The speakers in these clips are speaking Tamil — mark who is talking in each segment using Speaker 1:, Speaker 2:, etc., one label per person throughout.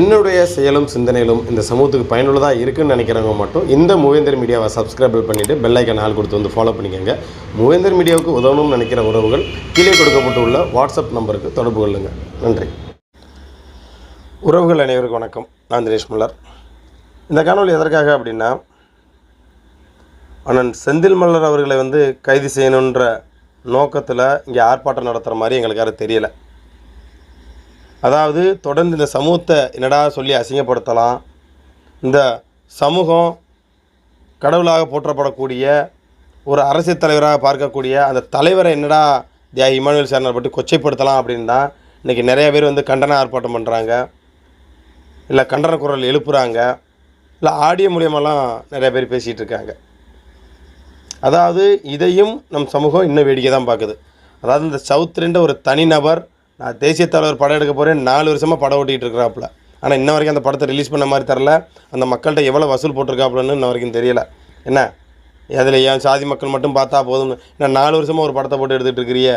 Speaker 1: என்னுடைய செயலும் சிந்தனையிலும் இந்த சமூகத்துக்கு பயனுள்ளதாக இருக்குன்னு நினைக்கிறவங்க மட்டும் இந்த மூவேந்தர் மீடியாவை சப்ஸ்கிரைப் பண்ணிவிட்டு பெல்லைக்கன் ஆள் கொடுத்து வந்து ஃபாலோ பண்ணிக்கோங்க. மூவேந்தர் மீடியாவுக்கு உதவணும்னு நினைக்கிற உறவுகள் கீழே கொடுக்கப்பட்டுள்ள வாட்ஸ்அப் நம்பருக்கு தொடர்பு கொள்ளுங்கள் நன்றி. உறவுகள் அனைவருக்கும் வணக்கம். நான் தினேஷ் முல்லர். இந்த காணொலி எதற்காக அப்படின்னா அண்ணன் செந்தில் மல்லர் அவர்களை வந்து கைது செய்யணுன்ற நோக்கத்தில் இங்கே ஆர்ப்பாட்டம் நடத்துகிற மாதிரி எங்களுக்கு யாரும் தெரியலை. அதாவது தொடர்ந்து இந்த சமூகத்தை என்னடா சொல்லி அசிங்கப்படுத்தலாம். இந்த சமூகம் கடவுளாக போற்றப்படக்கூடிய ஒரு அரசியல் தலைவராக பார்க்கக்கூடிய அந்த தலைவரை என்னடா தியாகி இமானுவேல் சேனல் பற்றி கொச்சைப்படுத்தலாம் அப்படின்னு தான் இன்றைக்கி நிறைய பேர் வந்து கண்டன ஆர்ப்பாட்டம் பண்ணுறாங்க இல்லை கண்டன குரல் எழுப்புறாங்க. இல்லை ஆடியோ மூலியமெல்லாம் நிறைய பேர் பேசிகிட்டு இருக்காங்க. அதாவது இதையும் நம் சமூகம் இன்னும் வேடிக்கை தான் பார்க்குது. அதாவது இந்த சவுத்ரின்ற ஒரு தனிநபர் நான் தேசிய தலைவர் படம் எடுக்க போகிறேன் நாலு வருஷமாக படம் ஓட்டிகிட்டு இருக்கிறாப்புல. ஆனால் இன்ன வரைக்கும் அந்த படத்தை ரிலீஸ் பண்ண மாதிரி தரல அந்த மக்கள்கிட்ட எவ்வளோ வசூல் போட்டிருக்காப்புலன்னு இன்ன வரைக்கும் தெரியல. என்ன? அதில் ஏன் சாதி மக்கள் மட்டும் பார்த்தா போதும்னு? நான் நாலு வருஷமாக ஒரு படத்தை போட்டு எடுத்துகிட்டு இருக்கிறியே?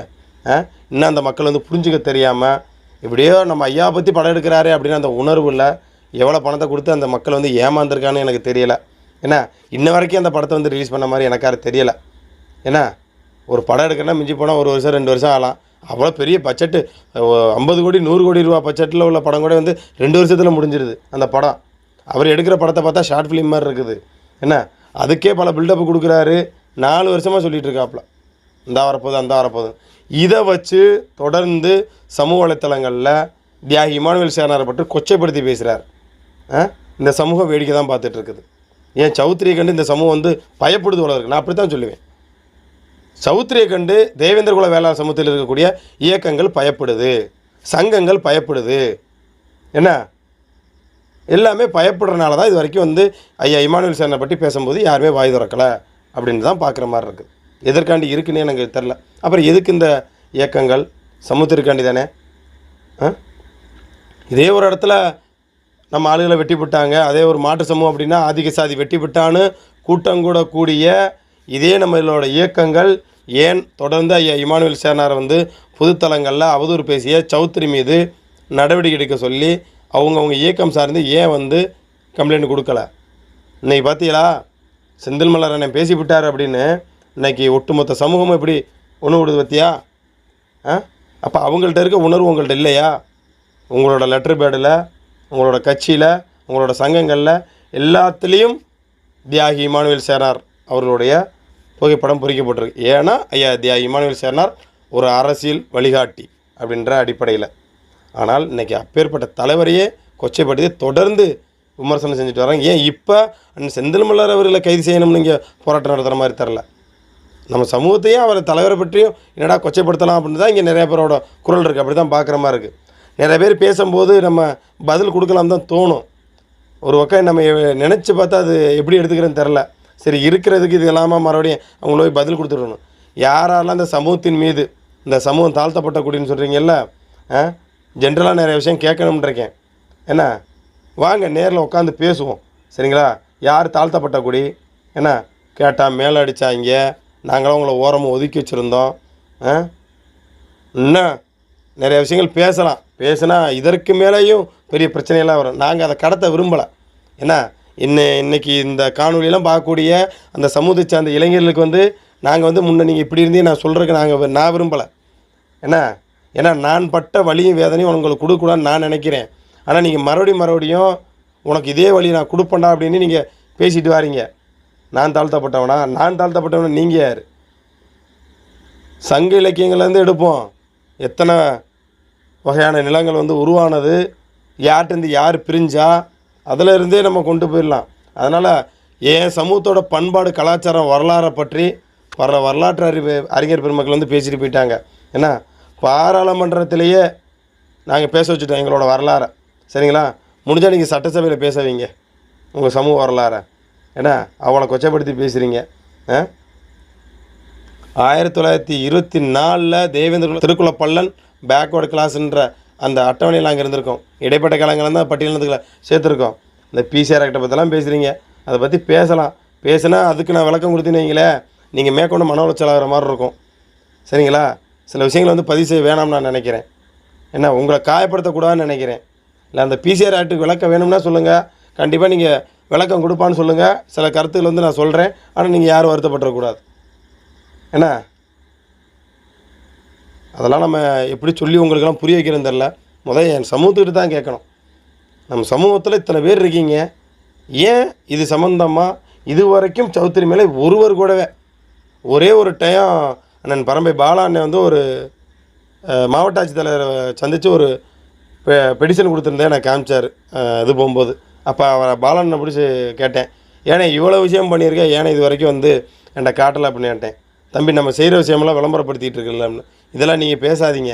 Speaker 1: ஆ? இன்னும் அந்த மக்கள் வந்து புரிஞ்சுக்க தெரியாமல் இப்படியோ நம்ம ஐயா பற்றி படம் எடுக்கிறாரே அப்படின்னு அந்த உணர்வு இல்லை. எவ்வளோ பணத்தை கொடுத்து அந்த மக்கள் வந்து ஏமாந்துருக்கான்னு எனக்கு தெரியலை. என்ன? இன்ன வரைக்கும் அந்த படத்தை வந்து ரிலீஸ் பண்ண மாதிரி எனக்காக தெரியலை. என்ன? ஒரு படம் எடுக்கணும்னா மிஞ்சி போனால் ஒரு வருஷம் ரெண்டு வருஷம் ஆகலாம். அவ்வளோ பெரிய பட்ஜெட்டு ஐம்பது கோடி நூறு கோடி ரூபா பட்ஜெட்டில் உள்ள படம் கூட வந்து ரெண்டு வருஷத்தில் முடிஞ்சிருது அந்த படம். அவர் எடுக்கிற படத்தை பார்த்தா ஷார்ட் ஃபிலிம் மாதிரி இருக்குது. என்ன? அதுக்கே பல பில்டப் கொடுக்குறாரு. நாலு வருஷமாக சொல்லிகிட்டு இருக்காப்புல இந்த வரப்போகுது அந்த வரப்போகுது. இதை வச்சு தொடர்ந்து சமூக வலைத்தளங்களில் தியாகி இமானுவேல் சேனாரை பற்றி கொச்சைப்படுத்தி பேசுகிறார் இந்த சமூக வேடிக்கை தான் பார்த்துட்ருக்குது ஏன் சௌத்ரியை கண்டு இந்த சமூகம் வந்து பயப்படுது போல நான் அப்படி தான் சொல்லுவேன். சௌத்ரியை கண்டு தேவேந்திர குல வேளாண் சமூகத்தில் இருக்கக்கூடிய இயக்கங்கள் பயப்படுது. சங்கங்கள் பயப்படுது. என்ன? எல்லாமே பயப்படுறனால தான் இது வரைக்கும் வந்து ஐயா இமானுவேல் சேனை பற்றி பேசும்போது யாருமே வாய் திறக்கலை அப்படின்னு தான் பார்க்குற மாதிரி இருக்குது. எதற்காண்டி இருக்குன்னு எனக்கு தெரில. அப்புறம் எதுக்கு இந்த இயக்கங்கள்? சமூகத்திற்காண்டி தானே? ஆ? இதே ஒரு இடத்துல நம்ம ஆளுகளை வெட்டி விட்டாங்க அதே ஒரு மாற்று சமூகம் அப்படின்னா ஆதிக்க சாதி வெட்டி விட்டான்னு கூட்டம் கூட கூடிய இதே நம்மளோட இயக்கங்கள் ஏன் தொடர்ந்து ஐயா இமானுவேல் சேனார் வந்து புதுத்தலங்களில் அவதூறு பேசிய சௌத்ரி மீது நடவடிக்கை எடுக்க சொல்லி அவங்கவுங்க இயக்கம் சார்ந்து ஏன் வந்து கம்ப்ளைண்ட் கொடுக்கல? இன்றைக்கி பார்த்தீங்களா செந்தில் மலர் அண்ணன் பேசிவிட்டார் அப்படின்னு இன்னைக்கு ஒட்டுமொத்த சமூகமும் எப்படி உணவு விடுது பார்த்தியா ஆ? அப்போ அவங்கள்ட்ட இருக்க உணர்வு உங்கள்கிட்ட இல்லையா? உங்களோட லெட்டர் பேடில் உங்களோட கட்சியில் உங்களோட சங்கங்களில் எல்லாத்துலேயும் தியாகி இமானுவேல் சேனார் அவர்களுடைய புகைப்படம் பொறிக்கப்பட்டிருக்கு. ஏன்னா ஐயா தியா இமானுவேல் சேனார் ஒரு அரசியல் வழிகாட்டி அப்படின்ற அடிப்படையில். ஆனால் இன்றைக்கி அப்பேற்பட்ட தலைவரையே கொச்சைப்படுத்தி தொடர்ந்து விமர்சனம் செஞ்சுட்டு வராங்க ஏன் இப்போ அண்ணன் செந்தில் மல்லர் அவர்களை கைது செய்யணும்னு இங்கே போராட்டம் நடத்துகிற மாதிரி தெரில நம்ம சமூகத்தையும் அவர் தலைவரை பற்றியும் என்னடா கொச்சைப்படுத்தலாம் அப்படின்னு தான் இங்கே நிறைய பேரோட குரல் இருக்குது அப்படி தான் பார்க்குற மாதிரி இருக்குது நிறைய பேர் பேசும்போது நம்ம பதில் கொடுக்கலாம் தான் தோணும். ஒரு பக்கம் நம்ம நினச்சி பார்த்தா அது எப்படி எடுத்துக்கிறேன்னு தெரில சரி இருக்கிறதுக்கு இது இல்லாமல் மறுபடியும் அவங்கள போய் பதில் கொடுத்துடணும். யாரெல்லாம் இந்த சமூகத்தின் மீது இந்த சமூகம் தாழ்த்தப்பட்ட குடின்னு சொல்கிறீங்கல்ல ஆ? ஜென்ரலாக நிறைய விஷயம் கேட்கணும்ன்றிருக்கேன் என்ன? வாங்க நேரில் உட்காந்து பேசுவோம். சரிங்களா? யார் தாழ்த்தப்பட்ட குடி? என்ன? கேட்டால் மேலே அடித்தாங்க நாங்களும் உங்களை ஓரமாக ஒதுக்கி வச்சுருந்தோம். ஆ? இன்னும் நிறைய விஷயங்கள் பேசலாம். பேசினா இதற்கு மேலேயும் பெரிய பிரச்சனையெல்லாம் வரும். நாங்கள் அதை கடத்த விரும்பலை. ஏன்னா இன்ன இன்றைக்கி இந்த காணொலியெல்லாம் பார்க்கக்கூடிய அந்த சமூகத்தை சார்ந்த இளைஞர்களுக்கு வந்து நாங்கள் வந்து முன்ன நீங்கள் இப்படி இருந்தே நான் சொல்கிறதுக்கு நாங்கள் நான் விரும்பலை. என்ன? ஏன்னா நான் பட்ட வலியும் வேதனையும் உங்களுக்கு கொடுக்கூடாதுன்னு நான் நினைக்கிறேன். ஆனால் நீங்கள் மறுபடியும் மறுபடியும் உனக்கு இதே வழி நான் கொடுப்பேன்டா அப்படின்னு நீங்கள் பேசிட்டு வாரீங்க. நான் தாழ்த்தப்பட்டவனா? நான் தாழ்த்தப்பட்டவனா? நீங்கள் யார்? சங்க இலக்கியங்கள்லேருந்து எடுப்போம். எத்தனை வகையான நிலங்கள் வந்து உருவானது? யார்கிட்டருந்து யார் பிரிஞ்சா? அதில் இருந்தே நம்ம கொண்டு போயிடலாம். அதனால் என் சமூகத்தோட பண்பாடு கலாச்சாரம் வரலாறை பற்றி வர வரலாற்று அறிவு அறிஞர் பெருமக்கள் வந்து பேசிட்டு போயிட்டாங்க. ஏன்னா பாராளுமன்றத்திலேயே நாங்கள் பேச வச்சுட்டோம் எங்களோட வரலாறை. சரிங்களா? முடிஞ்சால் நீங்கள் சட்டசபையில் பேச வைங்க. உங்கள் சமூக வரலாறை. ஏன்னா அவளை கொச்சைப்படுத்தி பேசுகிறீங்க ஆ? ஆயிரத்தி தொள்ளாயிரத்தி இருபத்தி நாலில் தேவேந்திர திருக்குள பள்ளன் பேக்வேர்டு கிளாஸ்ன்ற அந்த அட்டவணையில் அங்கே இருந்திருக்கோம். இடைப்பட்ட காலங்களில் தான் பட்டியலினத்துக்குள்ள சேர்த்துருக்கோம். இந்த பிசிஆர் ஆக்டை பற்றிலாம் பேசுகிறீங்க அதை பற்றி பேசலாம். பேசுனா அதுக்கு நான் விளக்கம் கொடுத்தேன்னு நீங்கள் மேற்கொண்டு மன உளைச்சல் ஆகிற மாதிரி இருக்கும். சரிங்களா? சில விஷயங்களை வந்து பதிவு செய்ய வேணாம்னு நான் நினைக்கிறேன். என்ன உங்களை காயப்படுத்தக்கூடாதுன்னு நினைக்கிறேன். இல்லை அந்த பிசிஆர் ஆக்டுக்கு விளக்கம் வேணும்னா சொல்லுங்கள் கண்டிப்பாக நீங்கள் விளக்கம் கொடுப்பான்னு சொல்லுங்கள் சில கருத்துக்கள் வந்து நான் சொல்கிறேன் ஆனால் நீங்கள் யாரும் வருத்தப்பட்டுறக்கூடாது. என்ன? அதெல்லாம் நம்ம எப்படி சொல்லி உங்களுக்கெல்லாம் புரிய வைக்கிறேன்னு தெரில முதல் என் சமூகத்துக்கிட்ட தான் கேட்கணும். நம்ம சமூகத்தில் இத்தனை பேர் இருக்கீங்க. ஏன் இது சம்மந்தமாக இது வரைக்கும் சௌத்ரி மேலே ஒருவர் கூடவே. ஒரே ஒரு டைம் அண்ணன் பரம்பை பாலா அண்ணன் வந்து ஒரு மாவட்ட ஆட்சித்தலைவரை சந்தித்து ஒரு பெடிஷன் கொடுத்துருந்தேன். நான் காமிச்சார். இது போகும்போது. அப்போ அவரை பாலண்ணை பிடிச்சி கேட்டேன். ஏன்னா இவ்வளோ விஷயம் பண்ணியிருக்கேன் ஏன்னா இது வரைக்கும் வந்து என்னை காட்டலை அப்படின்னு கேட்டேன். தம்பி நம்ம செய்கிற விஷயமெல்லாம் விளம்பரப்படுத்திட்டு இருக்கலாம்னு இதெல்லாம் நீங்கள் பேசாதீங்க.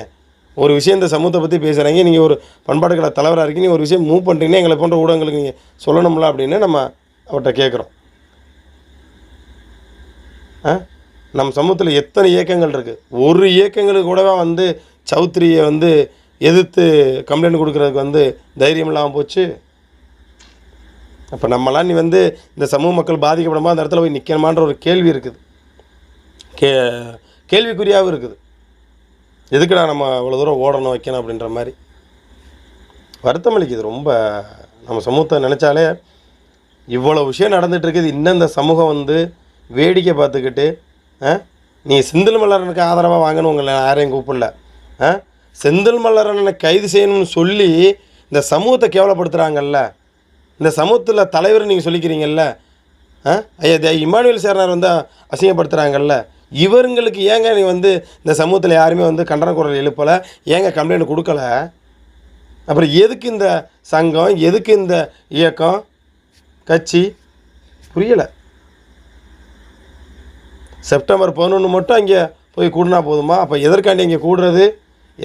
Speaker 1: ஒரு விஷயம் இந்த சமூகத்தை பற்றி பேசுகிறாங்க நீங்கள் ஒரு பண்பாடுகளை தலைவராக இருக்கீங்க ஒரு விஷயம் மூவ் பண்ணுறீங்கன்னா எங்களை போன்ற ஊடகங்களுக்கு நீங்கள் சொல்லணும்ல அப்படின்னு நம்ம அவர்கிட்ட கேட்குறோம் ஆ? நம்ம சமூகத்தில் எத்தனை இயக்கங்கள் இருக்குது ஒரு இயக்கங்களுக்கு கூடவா வந்து சௌத்ரியை வந்து எதிர்த்து கம்ப்ளைண்ட் கொடுக்குறதுக்கு வந்து தைரியம் இல்லாமல் போச்சு? அப்போ நம்மளாம் நீ வந்து இந்த சமூக மக்கள் பாதிக்கப்படாமல் அந்த இடத்துல போய் நிற்கணுமான்ற ஒரு கேள்வி இருக்குது. கே கேள்விக்குறியாகவும் இருக்குது. எதுக்குடா நம்ம இவ்வளோ தூரம் ஓடணும் வைக்கணும் அப்படின்ற மாதிரி. வருத்தம் அளிக்குது. ரொம்ப நம்ம சமூகத்தை நினச்சாலே இவ்வளோ விஷயம் நடந்துகிட்ருக்குது இருக்குது. இன்னும் இந்த சமூகம் வந்து வேடிக்கை பார்த்துக்கிட்டு ஆ? நீ செந்தில் மலரனுக்கு ஆதரவாக வாங்கணும் உங்களை யாரையும் கூப்பிடல. ஆ? செந்தில் மலரனை கைது செய்யணும்னு சொல்லி இந்த சமூகத்தை கேவலப்படுத்துகிறாங்கல்ல இந்த சமூகத்தில் தலைவர் நீங்கள் சொல்லிக்கிறீங்கல்ல. ஆ? ஐயா தே- இமானுவேல் சேர்னார் வந்து அசிங்கப்படுத்துகிறாங்கல்ல இவருங்களுக்கு ஏங்க நீ வந்து இந்த சமூகத்தில் யாருமே வந்து கண்டன குரல் எழுப்பலை? ஏங்க கம்ப்ளைண்ட் கொடுக்கல? அப்புறம் எதுக்கு இந்த சங்கம்? எதுக்கு இந்த இயக்கம்? கட்சி? புரியலை. செப்டம்பர் பதினொன்று மட்டும் அங்கே போய் கூடினா போதுமா? அப்போ எதற்காண்டி இங்கே கூடுறது?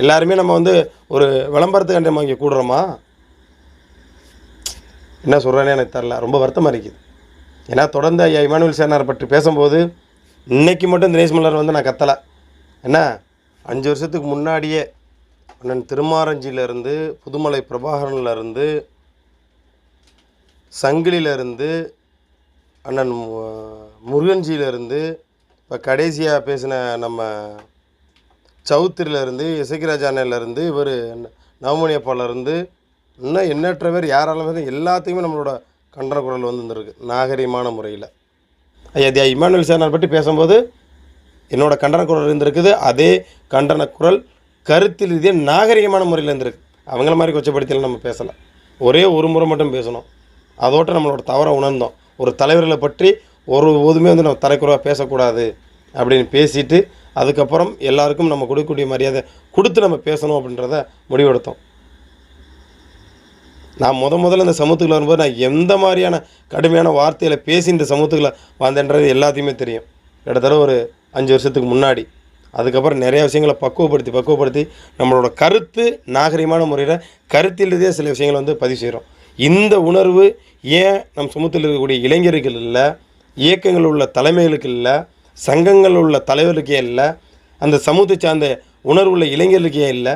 Speaker 1: எல்லாருமே நம்ம வந்து ஒரு விளம்பரத்துக்காண்டி நம்ம இங்கே கூடுறோமா? என்ன சொல்கிறேன்னு எனக்கு தெரில ரொம்ப வருத்தமாக இருக்குது. ஏன்னா தொடர்ந்து ஐயா இமானுவல் சேனார் பற்றி பேசும்போது இன்றைக்கி மட்டும் தினேஷ் மலர் வந்து நான் கத்தலை. என்ன? அஞ்சு வருஷத்துக்கு முன்னாடியே அண்ணன் திருமாரஞ்சியிலேருந்து புதுமலை பிரபாகரன்லேருந்து சங்கிலியிலேருந்து அண்ணன் மு- முருகன்ஜியிலேருந்து இப்போ கடைசியாக பேசின நம்ம சவுத்திரிலேருந்து இசைக்கிராஜ் அண்ணன்லேருந்து இவர் நவமணியப்பாலேருந்து இன்னும் எண்ணற்ற பேர் யாராலும் எல்லாத்தையுமே நம்மளோட கண்டன குரல் வந்து இருந்திருக்கு முறையில். ஐயா இமானுவல் சேனார் பற்றி பேசும்போது என்னோடய கண்டன குரல் இருந்திருக்குது. அதே கண்டன குரல் கருத்தில் இதே நாகரிகமான முறையில் இருந்திருக்கு. அவங்கள மாதிரி கொச்சப்படுத்தியில் நம்ம பேசலை. ஒரே ஒரு முறை மட்டும் பேசணும். அதோட்ட நம்மளோட தவறை உணர்ந்தோம். ஒரு தலைவர்களை பற்றி ஒரு போதுமே வந்து நம்ம தலைக்குறவாக பேசக்கூடாது அப்படின்னு பேசிட்டு அதுக்கப்புறம் எல்லாருக்கும் நம்ம கொடுக்கக்கூடிய மரியாதை கொடுத்து நம்ம பேசணும் அப்படின்றத முடிவெடுத்தோம். நான் முத முதல்ல இந்த சமூகத்துக்குள்ள வரும்போது நான் எந்த மாதிரியான கடுமையான வார்த்தையில் பேசி இந்த சமூகத்துக்குள்ள வந்தேன்றது எல்லாத்தையுமே தெரியும். கிட்டத்தட்ட ஒரு அஞ்சு வருஷத்துக்கு முன்னாடி. அதுக்கப்புறம் நிறைய விஷயங்களை பக்குவப்படுத்தி பக்குவப்படுத்தி நம்மளோட கருத்து நாகரிகமான முறையில் கருத்தில் ரீதியாக சில விஷயங்களை வந்து பதிவு செய்கிறோம் இந்த உணர்வு ஏன் நம் சமூகத்தில் இருக்கக்கூடிய இளைஞர்கள் இல்லை இயக்கங்கள் உள்ள தலைமைகளுக்கு இல்லை சங்கங்கள் உள்ள தலைவர்களுக்கே இல்லை அந்த சமூகத்தை சார்ந்த உணர்வுள்ள இளைஞர்களுக்கே இல்லை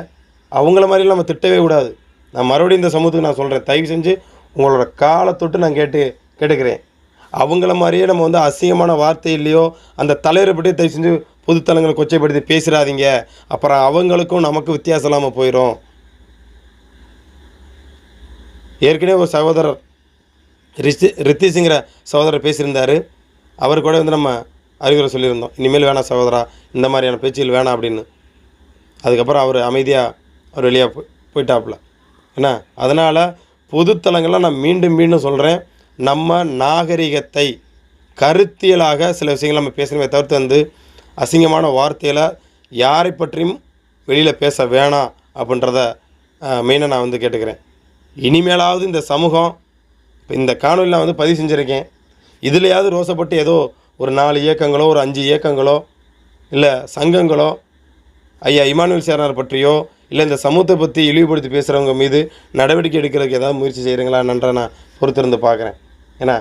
Speaker 1: அவங்கள மாதிரிலாம் நம்ம திட்டவே கூடாது. நான் மறுபடியும் இந்த சமூகத்துக்கு நான் சொல்கிறேன் தயவு செஞ்சு உங்களோட காலை தொட்டு நான் கேட்டு கேட்டுக்கிறேன். அவங்கள மாதிரியே நம்ம வந்து அசிங்கமான வார்த்தை இல்லையோ அந்த தலைவரை பற்றி தயவு செஞ்சு பொதுத்தலங்களை கொச்சைப்படுத்தி பேசிடாதீங்க. அப்புறம் அவங்களுக்கும் நமக்கு வித்தியாசம் இல்லாமல் போயிடும் ஏற்கனவே ஒரு சகோதரர் ரிஷி ரித்திஷுங்கிற சகோதரர் பேசியிருந்தார். அவர் கூட வந்து நம்ம அறிவுரை சொல்லியிருந்தோம். இனிமேல் வேணாம் சகோதரா இந்த மாதிரியான பேச்சுகள் வேணாம் அப்படின்னு. அதுக்கப்புறம் அவர் அமைதியாக அவர் வெளியாக போய் போயிட்டாப்புல. என்ன? அதனால் பொதுத்தலங்கள்லாம் நான் மீண்டும் மீண்டும் சொல்கிறேன் நம்ம நாகரிகத்தை கருத்தியலாக சில விஷயங்கள் நம்ம பேசணுமே தவிர்த்து வந்து அசிங்கமான வார்த்தையில் யாரை பற்றியும் வெளியில் பேச வேணாம் அப்படின்றத மெயினாக நான் வந்து கேட்டுக்கிறேன். இனிமேலாவது இந்த சமூகம் இப்போ இந்த காணொலியில் நான் வந்து பதிவு செஞ்சுருக்கேன். இதுலையாவது ரோசப்பட்டு ஏதோ ஒரு நாலு இயக்கங்களோ ஒரு அஞ்சு இயக்கங்களோ இல்லை சங்கங்களோ ஐயா இமானுவேல் சேரனார் பற்றியோ இல்லை இந்த சமூகத்தை பற்றி இழிவுபடுத்தி பேசுகிறவங்க மீது நடவடிக்கை எடுக்கிறதுக்கு ஏதாவது முயற்சி செய்கிறீங்களா நன்றா நான் பொறுத்திருந்து பார்க்குறேன். ஏன்னா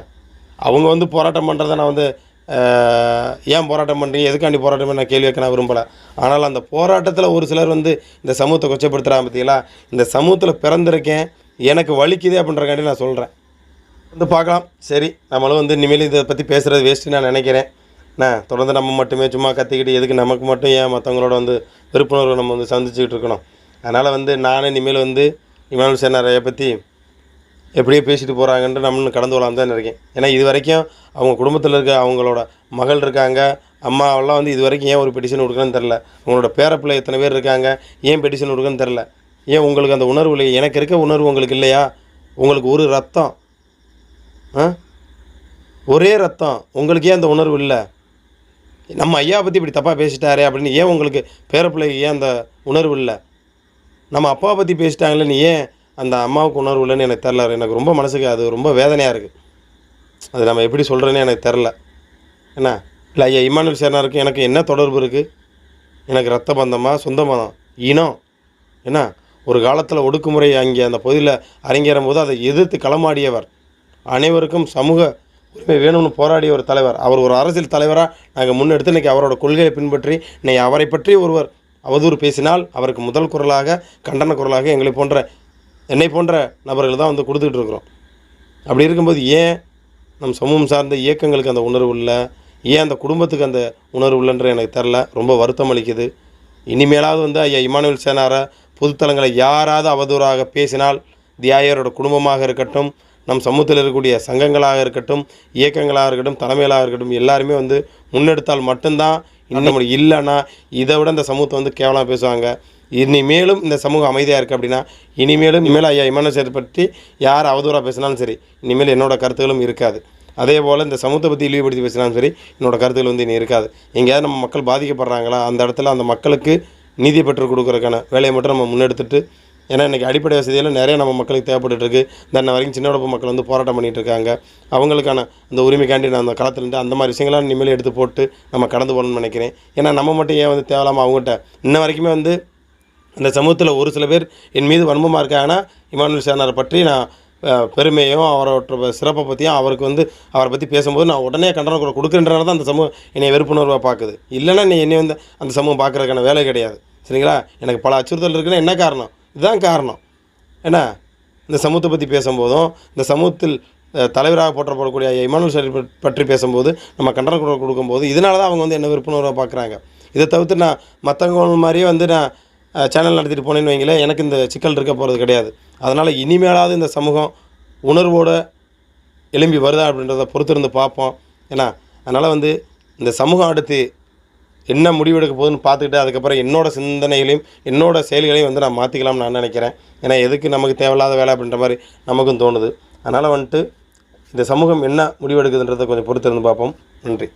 Speaker 1: அவங்க வந்து போராட்டம் பண்ணுறத நான் வந்து ஏன் போராட்டம் பண்ணுறீங்க எதுக்காண்டி போராட்டம் பண்ண கேள்வி வைக்க நான் விரும்பலை. ஆனால் அந்த போராட்டத்தில் ஒரு சிலர் வந்து இந்த சமூகத்தை கொச்சப்படுத்துகிறாங்க பார்த்தீங்களா இந்த சமூகத்தில் பிறந்திருக்கேன் எனக்கு வலிக்குது அப்படின்றக்காண்டி நான் சொல்கிறேன் வந்து பார்க்கலாம். சரி நம்மளும் வந்து இனிமேல் இதை பற்றி பேசுகிறது வேஸ்ட்டு நான் நினைக்கிறேன். என்ன தொடர்ந்து நம்ம மட்டுமே சும்மா கத்திக்கிட்டு எதுக்கு நமக்கு மட்டும் ஏன் மற்றவங்களோட வந்து விருப்புணர்வு நம்ம வந்து சந்திச்சுக்கிட்டு இருக்கணும்? அதனால் வந்து நானும் இனிமேல் வந்து இமானுல் சேனாரையை பற்றி எப்படியோ பேசிட்டு போகிறாங்கன்ட்டு நம்மளும் கடந்து வரலாம் தான் இருக்கேன் ஏன்னா இது வரைக்கும் அவங்க குடும்பத்தில் இருக்க அவங்களோட மகள் இருக்காங்க அம்மாவெல்லாம் வந்து இது வரைக்கும் ஏன் ஒரு பெட்டிஷன் கொடுக்குறேன்னு தெரில உங்களோட பேரப்பிள்ளை எத்தனை பேர் இருக்காங்க ஏன் பெட்டிஷன் கொடுக்குறேன்னு தெரில ஏன் உங்களுக்கு அந்த உணர்வு இல்லையா? எனக்கு இருக்க உணர்வு உங்களுக்கு இல்லையா? உங்களுக்கு ஒரு ரத்தம் ஆ? ஒரே ரத்தம் உங்களுக்கு ஏன் அந்த உணர்வு இல்லை? நம்ம ஐயா பற்றி இப்படி தப்பாக பேசிட்டாரே அப்படின்னு ஏன் உங்களுக்கு பேரப்பிள்ளைக்கு ஏன் அந்த உணர்வு இல்லை? நம்ம அப்பாவை பற்றி பேசிட்டாங்களே நீ ஏன் அந்த அம்மாவுக்கு உணர்வு இல்லைன்னு எனக்கு தெரில எனக்கு ரொம்ப மனசுக்கு அது ரொம்ப வேதனையாக இருக்குது அது நம்ம எப்படி சொல்கிறேன்னு எனக்கு தெரில என்ன? இல்லை ஐயா இமானுவல் சேனாருக்கு எனக்கு என்ன தொடர்பு இருக்குது எனக்கு ரத்த பந்தமா சொந்த பந்தம்? இனம்? என்ன? ஒரு காலத்தில் ஒடுக்குமுறை அங்கே அந்த பகுதியில் அரங்கேறும் போது அதை எதிர்த்து களமாடியவர். அனைவருக்கும் சமூக உரிமை வேணும்னு போராடிய ஒரு தலைவர். அவர் ஒரு அரசியல் தலைவராக நாங்கள் முன்னெடுத்து இன்றைக்கி அவரோட கொள்கையை பின்பற்றி இன்னைக்கு அவரை பற்றி ஒருவர் அவதூறு பேசினால் அவருக்கு முதல் குரலாக கண்டன குரலாக எங்களை போன்ற என்னை போன்ற நபர்கள் தான் வந்து கொடுத்துக்கிட்டு இருக்கிறோம். அப்படி இருக்கும்போது ஏன் நம் சமூகம் சார்ந்த இயக்கங்களுக்கு அந்த உணர்வு இல்லை? ஏன் அந்த குடும்பத்துக்கு அந்த உணர்வு இல்லைன்ற எனக்கு தெரில. ரொம்ப வருத்தம் அளிக்குது. இனிமேலாவது வந்து ஐயா இமானுவேல் சேனாரை பொதுத்தலங்களை யாராவது அவதூறாக பேசினால் தியாயரோட குடும்பமாக இருக்கட்டும் நம் சமூகத்தில் இருக்கக்கூடிய சங்கங்களாக இருக்கட்டும் இயக்கங்களாக இருக்கட்டும் தலைமையிலாக இருக்கட்டும் எல்லாருமே வந்து முன்னெடுத்தால் மட்டும்தான் இன்னும் இல்லைன்னா இதை விட இந்த சமூகத்தை வந்து கேவலமாக பேசுவாங்க. இனிமேலும் இந்த சமூகம் அமைதியாக இருக்குது அப்படின்னா இனிமேலும் இனிமேல் ஐயா இமானுவேல் பற்றி யார் அவதூறாக பேசினாலும் சரி இனிமேல் என்னோட கருத்துகளும் இருக்காது. அதே போல் இந்த சமூகத்தை பற்றி இழிவுபடுத்தி பேசினாலும் சரி என்னோட கருத்துக்கள் வந்து இனி இருக்காது. எங்கேயாவது நம்ம மக்கள் பாதிக்கப்படுறாங்களா அந்த இடத்துல அந்த மக்களுக்கு நீதி பெற்றுக் கொடுக்குறதுக்கான வேலையை மட்டும் நம்ம முன்னெடுத்துட்டு ஏன்னா இன்றைக்கி அடிப்படை வசதியில் நிறைய நம்ம மக்களுக்கு தேவைப்பட்டுருக்கு தன்னை வரைக்கும் சின்ன உடம்பு மக்கள் வந்து போராட்டம் பண்ணிகிட்டு இருக்காங்க. அவங்களுக்கான அந்த உரிமைக்காண்டி நான் அந்த களத்துல இருந்து அந்த மாதிரி விஷயங்களாம் இனிமேல் எடுத்து போட்டு நம்ம கடந்து போகணும்னு நினைக்கிறேன். ஏன்னா நம்ம மட்டும் ஏன் வந்து தேவையில்லாமல் அவங்ககிட்ட இன்ன வரைக்குமே வந்து அந்த சமூகத்தில் ஒரு சில பேர் என் மீது வன்மமாக இருக்காங்கன்னா இமானுவல் சேனாரை பற்றி நான் பெருமையும் அவரோட சிறப்பை பற்றியும் அவருக்கு வந்து அவரை பற்றி பேசும்போது நான் உடனே கண்டன குரல் கொடுக்குறதுனால தான் அந்த சமூகம் என்னை வெறுப்புணர்வாக பார்க்குது. இல்லைன்னா நீ என்னை வந்து அந்த சமூகம் பார்க்குறதுக்கான வேலை கிடையாது. சரிங்களா? எனக்கு பல அச்சுறுத்தல் இருக்குன்னா என்ன காரணம்? இதுதான் காரணம். என்ன? இந்த சமூகத்தை பற்றி பேசும்போதும் இந்த சமூகத்தில் தலைவராக போற்றப்படக்கூடிய இமானுவல் சரி பற்றி பேசும்போது நம்ம கண்டன குரல் கொடுக்கும்போது இதனால தான் அவங்க வந்து என்ன விருப்புணர்வாக பார்க்குறாங்க இதை தவிர்த்து நான் மற்றவங்க மாதிரியே வந்து நான் சேனல் நடத்திட்டு போனேன்னு வைங்களேன் எனக்கு இந்த சிக்கல் இருக்க போகிறது கிடையாது. அதனால் இனிமேலாவது இந்த சமூகம் உணர்வோடு எழும்பி வருதா அப்படின்றத பொறுத்திருந்து பார்ப்போம். ஏன்னா அதனால் வந்து இந்த சமூகம் அடுத்து என்ன முடிவெடுக்க போகுதுன்னு பார்த்துக்கிட்டு அதுக்கப்புறம் என்னோடய சிந்தனைகளையும் என்னோட செயல்களையும் வந்து நான் மாற்றிக்கலாம்னு நான் நினைக்கிறேன். ஏன்னா எதுக்கு நமக்கு தேவையில்லாத வேலை அப்படின்ற மாதிரி நமக்கும் தோணுது. அதனால் வந்துட்டு இந்த சமூகம் என்ன முடிவெடுக்குதுன்றதை கொஞ்சம் பொறுத்திருந்து பார்ப்போம். நன்றி.